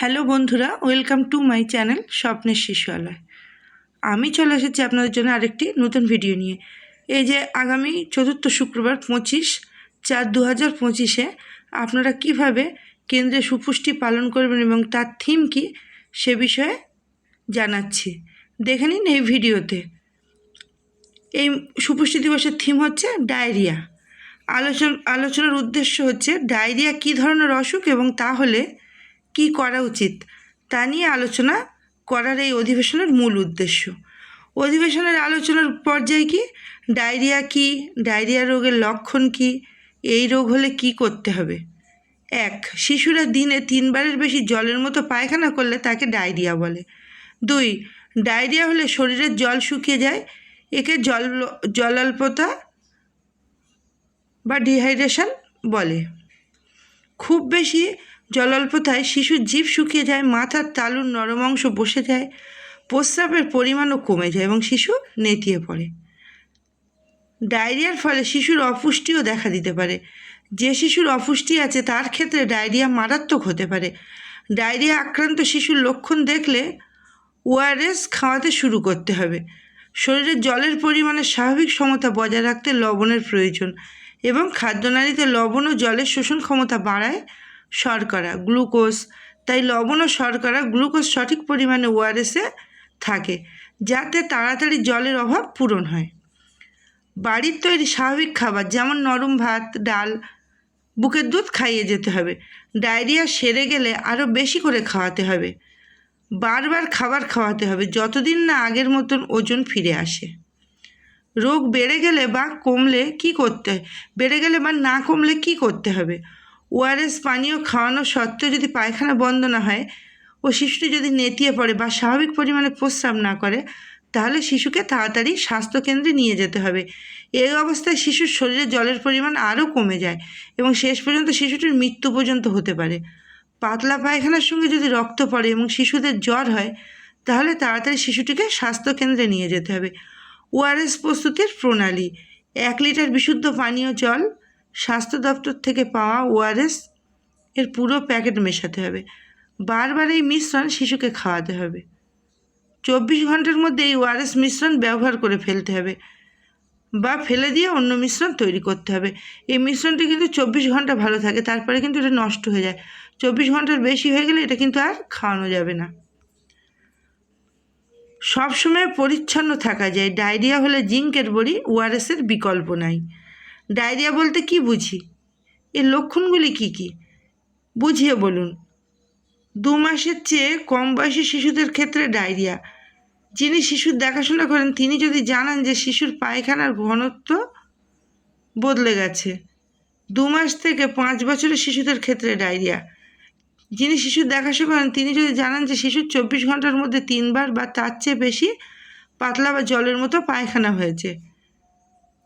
Hello বন্ধুরা, welcome to my channel স্বপ্নের শিশুয়ালয় আমি চলে এসেছি আপনাদের জন্য আরেকটি নতুন ভিডিও নিয়ে। এই যে আগামী চতুর্থ শুক্রবার পঁচিশ চার দু হাজার পঁচিশে আপনারা কীভাবে কেন্দ্রে সুপুষ্টি পালন করবেন এবং তার থিম কী সে বিষয়ে জানাচ্ছি। দেখে নিন এই ভিডিওতে। এই সুপুষ্টি দিবসের থিম হচ্ছে ডায়রিয়া। আলোচনা, আলোচনার উদ্দেশ্য হচ্ছে ডায়রিয়া কী ধরনের অসুখ এবং তাহলে কি করা উচিত? তা নিয়ে আলোচনা করার এই অধিবেশনের মূল উদ্দেশ্য। অধিবেশনের আলোচনার পর্যায়ে কি? ডায়রিয়া কি? ডায়রিয়া রোগের লক্ষণ কি? এই রোগ হলে কি করতে হবে? এক, শিশুরা দিনে তিনবারের বেশি জলের মতো পায়খানা করলে তাকে ডায়রিয়া বলে। দুই, ডায়রিয়া হলে শরীরের জল শুকিয়ে যায়। একে জল, জলাল্পতা বা ডিহাইড্রেশন বলে। খুব বেশি জলাল্পতায় শিশুর জীব শুকিয়ে যায়, মাথার তালুর নরম অংশ বসে যায়, প্রস্রাবের পরিমাণও কমে যায় এবং শিশু নেতিয়ে পড়ে। ডায়রিয়ার ফলে শিশুর অপুষ্টিও দেখা দিতে পারে। যে শিশুর অপুষ্টি আছে, তার ক্ষেত্রে ডায়রিয়া মারাত্মক হতে পারে। ডায়রিয়া আক্রান্ত শিশুর লক্ষণ দেখলে ওআরএস খাওয়াতে শুরু করতে হবে। শরীরে জলের পরিমাণে স্বাভাবিক সমতা বজায় রাখতে লবণের প্রয়োজন এবং খাদ্যনালীতে লবণ ও জলের শোষণ ক্ষমতা বাড়ায় শর্করা, গ্লুকোজ। তাই লবণ ও শর্করা গ্লুকোজ সঠিক পরিমাণে ওআরএসে থাকে, যাতে তাড়াতাড়ি জলের অভাব পূরণ হয়। বাড়ির তৈরি স্বাভাবিক খাবার যেমন নরম ভাত, ডাল, বুকের দুধ খাইয়ে যেতে হবে। ডায়রিয়া সেরে গেলে আরও বেশি করে খাওয়াতে হবে। বারবার খাবার খাওয়াতে হবে যতদিন না আগের মতন ওজন ফিরে আসে। রোগ বেড়ে গেলে বা কমলে কি করতে, বেড়ে গেলে বা না কমলে কি করতে হবে? ওআরএস পানীয় খাওয়ানো সত্ত্বেও যদি পায়খানা বন্ধ না হয় ও শিশুটি যদি নেতিয়ে পড়ে বা স্বাভাবিক পরিমাণে প্রস্রাব না করে, তাহলে শিশুকে তাড়াতাড়ি স্বাস্থ্যকেন্দ্রে নিয়ে যেতে হবে। এই অবস্থায় শিশুর শরীরে জলের পরিমাণ আরও কমে যায় এবং শেষ পর্যন্ত শিশুটির মৃত্যু পর্যন্ত হতে পারে। পাতলা পায়খানার সঙ্গে যদি রক্ত পড়ে এবং শিশুদের জ্বর হয়, তাহলে তাড়াতাড়ি শিশুটিকে স্বাস্থ্যকেন্দ্রে নিয়ে যেতে হবে। ওআরএস প্রস্তুতির প্রণালী, এক লিটার বিশুদ্ধ পানীয় জল স্বাস্থ্য দপ্তর থেকে পাওয়া ওআরএস এর পুরো প্যাকেট মেশাতে হবে। বারবার এই মিশ্রণ শিশুকে খাওয়াতে হবে। চব্বিশ ঘণ্টার মধ্যে এই ওআরএস মিশ্রণ ব্যবহার করে ফেলতে হবে বা ফেলে দিয়ে অন্য মিশ্রণ তৈরি করতে হবে। এই মিশ্রণটি কিন্তু চব্বিশ ঘণ্টা ভালো থাকে, তারপরে কিন্তু এটা নষ্ট হয়ে যায়। চব্বিশ ঘণ্টার বেশি হয়ে গেলে এটা কিন্তু আর খাওয়ানো যাবে না। সবসময় পরিচ্ছন্ন থাকা যায়। ডায়রিয়া হলে জিঙ্কের বড়ি ওআরএসের বিকল্প নাই। ডায়রিয়া বলতে কি বুঝি? এর লক্ষণগুলি কি কি? বুঝিয়ে বলুন। দু মাসের চেয়ে কম বয়সী শিশুদের ক্ষেত্রে ডায়রিয়া। যিনি শিশুর দেখাশোনা করেন, তিনি যদি জানান যে শিশুর পায়খানার ঘনত্ব বদলে গেছে, দু মাস থেকে পাঁচ বছরের শিশুদের ক্ষেত্রে ডায়রিয়া। যিনি শিশুর দেখাশোনা করেন, তিনি যদি জানান যে শিশুর চব্বিশ ঘণ্টার মধ্যে তিনবার বা তার চেয়ে বেশি পাতলা বা জলের মতো পায়খানা হয়েছে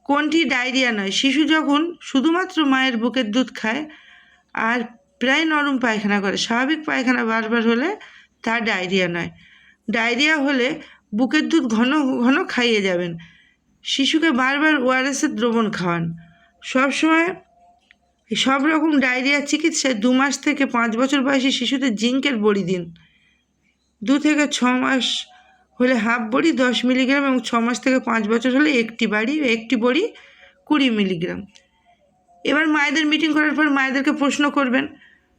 কোনটি ডায়রিয়া নয়? শিশু যখন শুধুমাত্র মায়ের বুকের দুধ খায় আর প্রায় নরম পায়খানা করে, স্বাভাবিক পায়খানা বারবার হলে তা ডায়রিয়া নয়। ডায়রিয়া হলে বুকের দুধ ঘন ঘন খাইয়ে যাবেন। শিশুকে বারবার ওআরএসের দ্রবণ খাওয়ান। সবসময় সব রকম ডায়রিয়া চিকিৎসায় দু মাস থেকে পাঁচ বছর বয়সী শিশুদের জিঙ্কের বড়ি দিন। দু থেকে ছ মাস হলে হাফ বড়ি, দশ মিলিগ্রাম এবং ছ মাস থেকে পাঁচ বছর হলে একটি বাড়ি, একটি বড়ি, কুড়ি মিলিগ্রাম। এবার মায়েদের মিটিং করার পর মায়েদেরকে প্রশ্ন করবেন,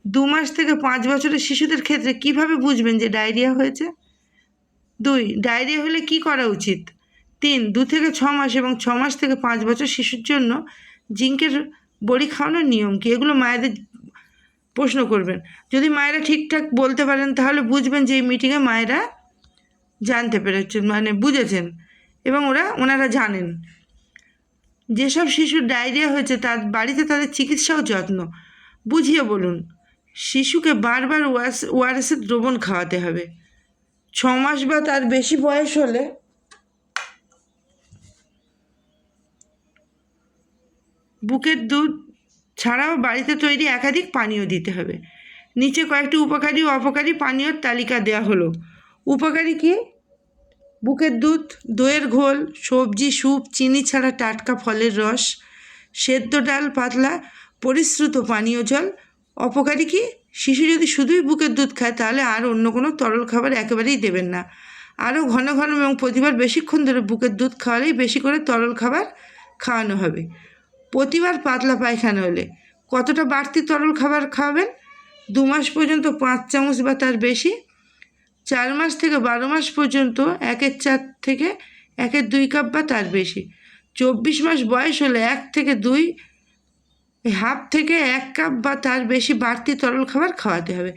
দু মাস থেকে পাঁচ বছরের শিশুদের ক্ষেত্রে কীভাবে বুঝবেন যে ডায়রিয়া হয়েছে? দুই, ডায়রিয়া হলে কি করা উচিত? তিন, দু থেকে ছ মাস এবং ছ মাস থেকে পাঁচ বছর শিশুর জন্য জিঙ্কের বড়ি খাওয়ানোর নিয়ম কি? এগুলো মায়েদের প্রশ্ন করবেন। যদি মায়েরা ঠিকঠাক বলতে পারেন, তাহলে বুঝবেন যে এই মিটিংয়ে মায়েরা জানতে পেরেছেন মানে বুঝেছেন এবং ওরা, ওনারা জানেন। যেসব শিশুর ডায়রিয়া হয়েছে, তার বাড়িতে তাদের চিকিৎসা ও যত্ন। বুঝিয়ে বলুন, শিশুকে বারবার ওয়াস ওআরএসের দ্রবণ খাওয়াতে হবে। ছ মাস বা তার বেশি বয়স হলে বুকের দুধ ছাড়াও বাড়িতে তৈরি একাধিক পানীয় দিতে হবে। নিচে কয়েকটি উপকারী ও অপকারী পানীয়র তালিকা দেওয়া হলো। উপকারী কি? বুকের দুধ, দইয়ের ঘোল, সবজি, স্যুপ, চিনি ছাড়া টাটকা ফলের রস, সেদ্ধ ডাল, পাতলা, পরিশ্রুত পানীয় জল। অপকারী কি? শিশু যদি শুধুই বুকের দুধ খায়, তাহলে আর অন্য কোনো তরল খাবার একেবারেই দেবেন না। আরও ঘন ঘন এবং প্রতিবার বেশিক্ষণ ধরে বুকের দুধ খাওয়ালেই বেশি করে তরল খাবার খাওয়ানো হবে। প্রতিবার পাতলা পায়খানা হলে কতটা বাড়তি তরল খাবার খাওয়াবেন? দু মাস পর্যন্ত পাঁচ চামচ বা তার বেশি। চার মাস থেকে বারো মাস পর্যন্ত একের চার থেকে একের দুই কাপ বা তার বেশি। চব্বিশ মাস বয়স হলে এক থেকে দুই, হাফ থেকে এক কাপ বা তার বেশি বাড়তি তরল খাবার খাওয়াতে হবে।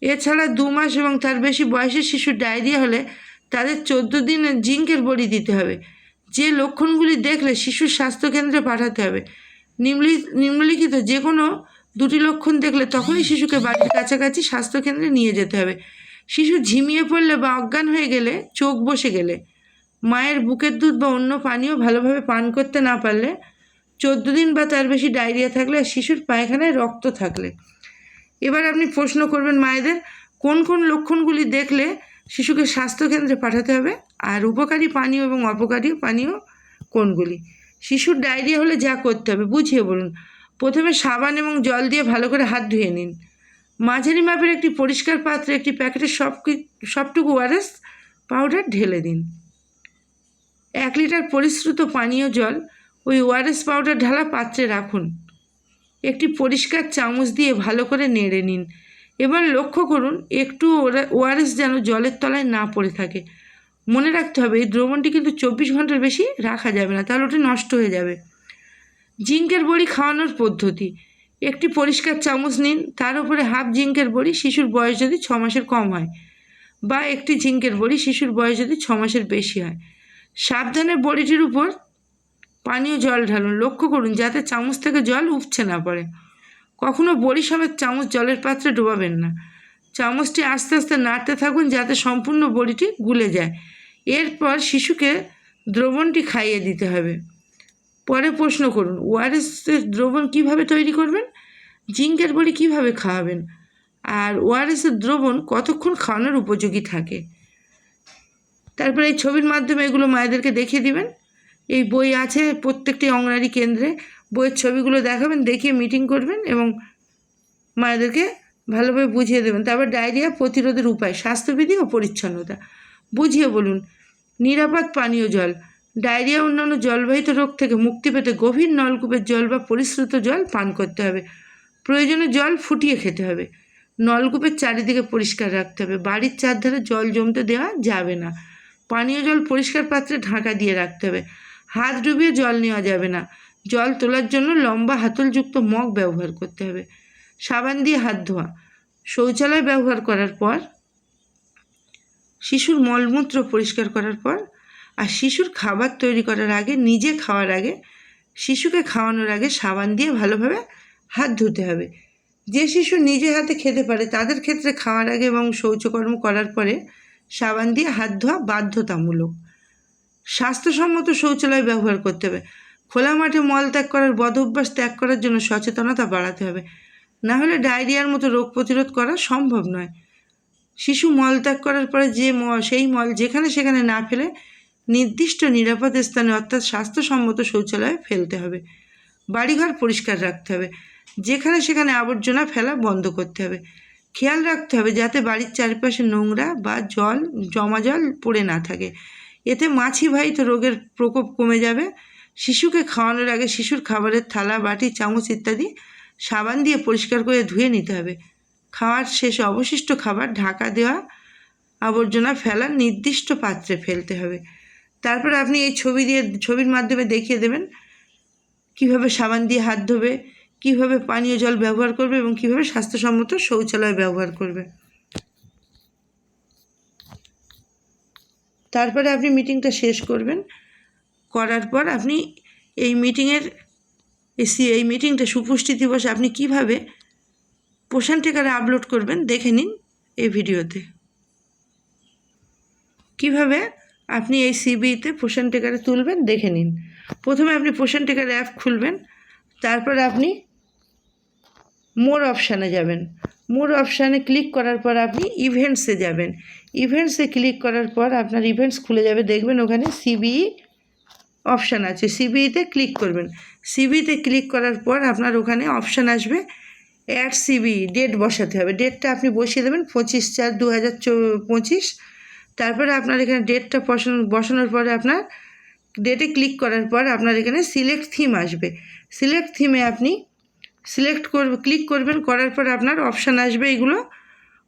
এছাড়া দু মাস এবং তার বেশি বয়সের শিশু ডায়রিয়া হলে তাদের চোদ্দ দিনের জিঙ্কের বড়ি দিতে হবে। যে লক্ষণগুলি দেখলে শিশুর স্বাস্থ্যকেন্দ্রে পাঠাতে হবে। নিম্নলি, নিম্নলিখিত যে কোনো দুটি লক্ষণ দেখলে তখনই শিশুকে বাড়ির কাছাকাছি স্বাস্থ্যকেন্দ্রে নিয়ে যেতে হবে। শিশু ঝিমিয়ে পড়লে বা অজ্ঞান হয়ে গেলে চোখ বসে গেলে। মায়ের বুকের দুধ বা অন্য পানীয় ভালোভাবে পান করতে না পারলে চোদ্দ দিন বা তার বেশি ডায়রিয়া থাকলে আর শিশুর পায়খানায় রক্ত থাকলে। এবার আপনি প্রশ্ন করবেন মায়েদের, কোন কোন লক্ষণগুলি দেখলে শিশুকে স্বাস্থ্যকেন্দ্রে পাঠাতে হবে? আর উপকারী পানীয় এবং অপকারী পানীয় কোনগুলি? শিশুর ডায়রিয়া হলে যা করতে হবে, বুঝিয়ে বলুন। প্রথমে সাবান এবং জল দিয়ে ভালো করে হাত ধুয়ে নিন। মাঝারি মাপের একটি পরিষ্কার পাত্রে একটি প্যাকেটের সব সবটুকু ওয়ারেস পাউডার ঢেলে দিন। এক লিটার পরিশ্রুত পানীয় জল ওই ওয়ারেস পাউডার ঢালা পাত্রে রাখুন। একটি পরিষ্কার চামচ দিয়ে ভালো করে নেড়ে নিন। এবার লক্ষ্য করুন, একটু ওআরএস যেন জলের তলায় না পড়ে থাকে। মনে রাখতে হবে, এই দ্রবণটি কিন্তু চব্বিশ ঘণ্টার বেশি রাখা যাবে না, তাহলে ওটি নষ্ট হয়ে যাবে। জিঙ্কের বড়ি খাওয়ানোর পদ্ধতি। একটি পরিষ্কার চামচ নিন, তার উপরে হাফ জিঙ্কের বড়ি, শিশুর বয়স যদি ছ মাসের কম হয়, বা একটি জিঙ্কের বড়ি, শিশুর বয়স যদি ছ মাসের বেশি হয়। সাবধানে বড়িটির উপর পানীয় জল ঢালুন। লক্ষ্য করুন, যাতে চামচ থেকে জল উপচে না পড়ে। কখনও বড়ি সমেত চামচ জলের পাত্রে ডোবাবেন না। চামচটি আস্তে আস্তে নাড়তে থাকুন, যাতে সম্পূর্ণ বড়িটি গুলে যায়। এরপর শিশুকে দ্রবণটি খাইয়ে দিতে হবে। পরে প্রশ্ন করুন, ওআরএসের দ্রবণ কীভাবে তৈরি করবেন? জিঙ্কের বড়ি কীভাবে খাওয়াবেন? আর ওআরএসের দ্রবণ কতক্ষণ খাওয়ানোর উপযোগী থাকে? তারপরে এই ছবির মাধ্যমে এগুলো মায়েদেরকে দেখিয়ে দিবেন। এই বই আছে প্রত্যেকটি অঙ্গনারী কেন্দ্রে। বইয়ের ছবিগুলো দেখাবেন, দেখিয়ে মিটিং করবেন এবং মায়েদেরকে ভালোভাবে বুঝিয়ে দেবেন। তারপর ডায়রিয়া প্রতিরোধের উপায়, স্বাস্থ্যবিধি ও পরিচ্ছন্নতা। বুঝিয়ে বলুন, নিরাপদ পানীয় জল ডায়রিয়া অন্যান্য জলবাহিত রোগ থেকে মুক্তি পেতে গভীর নলকূপের জল বা পরিশ্রুত জল পান করতে হবে। প্রয়োজনে জল ফুটিয়ে খেতে হবে। নলকূপের চারিদিকে পরিষ্কার রাখতে হবে। বাড়ির চারধারে জল জমতে দেওয়া যাবে না। পানীয় জল পরিষ্কার পাত্রে ঢাকা দিয়ে রাখতে হবে। হাত ডুবিয়ে জল নেওয়া যাবে না। জল তোলার জন্য লম্বা হাতলযুক্ত মগ ব্যবহার করতে হবে। সাবান দিয়ে হাত ধোয়া। শৌচালয় ব্যবহার করার পর, শিশুর মলমূত্র পরিষ্কার করার পর আর শিশুর খাবার তৈরি করার আগে, নিজে খাওয়ার আগে, শিশুকে খাওয়ানোর আগে সাবান দিয়ে ভালোভাবে হাত ধুতে হবে। যে শিশু নিজে হাতে খেতে পারে, তাদের ক্ষেত্রে খাওয়ার আগে এবং শৌচকর্ম করার পরে সাবান দিয়ে হাত ধোয়া বাধ্যতামূলক। স্বাস্থ্যসম্মত শৌচালয় ব্যবহার করতে হবে। খোলা মাঠে মল ত্যাগ করার বদ অভ্যাস ত্যাগ করার জন্য সচেতনতা বাড়াতে হবে। না হলে ডায়রিয়ার মতো রোগ প্রতিরোধ করা সম্ভব নয়। শিশু মল ত্যাগ করার পরে যে সেই মল যেখানে সেখানে না ফেলে নির্দিষ্ট নিরাপদ স্থানে অর্থাৎ স্বাস্থ্যসম্মত শৌচালয়ে ফেলতে হবে। বাড়িঘর পরিষ্কার রাখতে হবে। যেখানে সেখানে আবর্জনা ফেলা বন্ধ করতে হবে। খেয়াল রাখতে হবে যাতে বাড়ির চারপাশে নোংরা বা জল, জমা জল পড়ে না থাকে। এতে মাছিবাহিত রোগের প্রকোপ কমে যাবে। শিশুকে খাওয়ানোর আগে শিশুর খাবারের থালা, বাটি, চামচ ইত্যাদি সাবান দিয়ে পরিষ্কার করে ধুয়ে নিতে হবে। খাওয়ার শেষে অবশিষ্ট খাবার ঢাকা দেওয়া, আবর্জনা ফেলার নির্দিষ্ট পাত্রে ফেলতে হবে। তারপর আপনি এই ছবি দিয়ে, ছবির মাধ্যমে দেখিয়ে দেবেন কীভাবে সাবান দিয়ে হাত ধোবে, কীভাবে পানীয় জল ব্যবহার করবে এবং কীভাবে স্বাস্থ্যসম্মত শৌচালয় ব্যবহার করবে। তারপরে আপনি মিটিংটা শেষ করবেন। করার পর আপনি এই মিটিংয়ের এই মিটিংটা সুপুষ্টি দিবসে আপনি কীভাবে পোষণ টেকারে আপলোড করবেন দেখে নিন এই ভিডিওতে। কীভাবে আপনি এই সিবিতে পোষণ টেকারে তুলবেন, দেখে নিন। প্রথমে আপনি পোষণ টেকার অ্যাপ খুলবেন, তারপর আপনি মোর অপশানে যাবেন। মোর অপশানে ক্লিক করার পর আপনি ইভেন্টসে যাবেন। ইভেন্টসে ক্লিক করার পর আপনার ইভেন্টস খুলে যাবে, দেখবেন ওখানে সিবিই অপশান আছে। সিবিইতে ক্লিক করবেন। সিবিতে ক্লিক করার পর আপনার ওখানে অপশান আসবে অ্যাড সিবি ডেট বসাতে হবে। ডেটটা আপনি বসিয়ে দেবেন, পঁচিশ চার দু হাজার পঁচিশ। তারপরে আপনার এখানে ডেটটা বসানো, বসানোর পরে আপনার ডেটে ক্লিক করার পর আপনার এখানে সিলেক্ট থিম আসবে। সিলেক্ট থিমে আপনি সিলেক্ট করবে ক্লিক করবেন, করার পর আপনার অপশান আসবে এগুলো।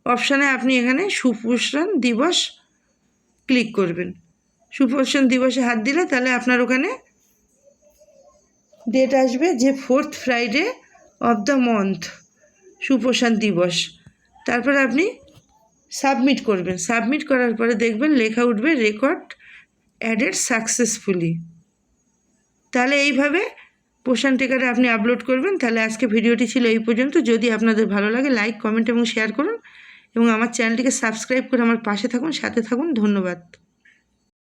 অপশানে আপনি এখানে সুপোষণ দিবস ক্লিক করবেন। সুপোষণ দিবসে হাত দিলে তাহলে আপনার ওখানে ডেট আসবে যে fourth Friday of the month সুপোষণ দিবস। তারপর আপনি সাবমিট করবেন। সাবমিট করার পরে দেখবেন লেখা উঠবে রেকর্ড অ্যাডেড সাকসেসফুলি। তাহলে এইভাবে পোষণ টেকারে আপনি আপলোড করবেন। তাহলে আজকে ভিডিওটি ছিল এই পর্যন্ত। যদি আপনাদের ভালো লাগে, লাইক, কমেন্ট এবং শেয়ার করুন এবং আমার চ্যানেলটিকে সাবস্ক্রাইব করে আমার পাশে থাকুন, সাথে থাকুন। ধন্যবাদ।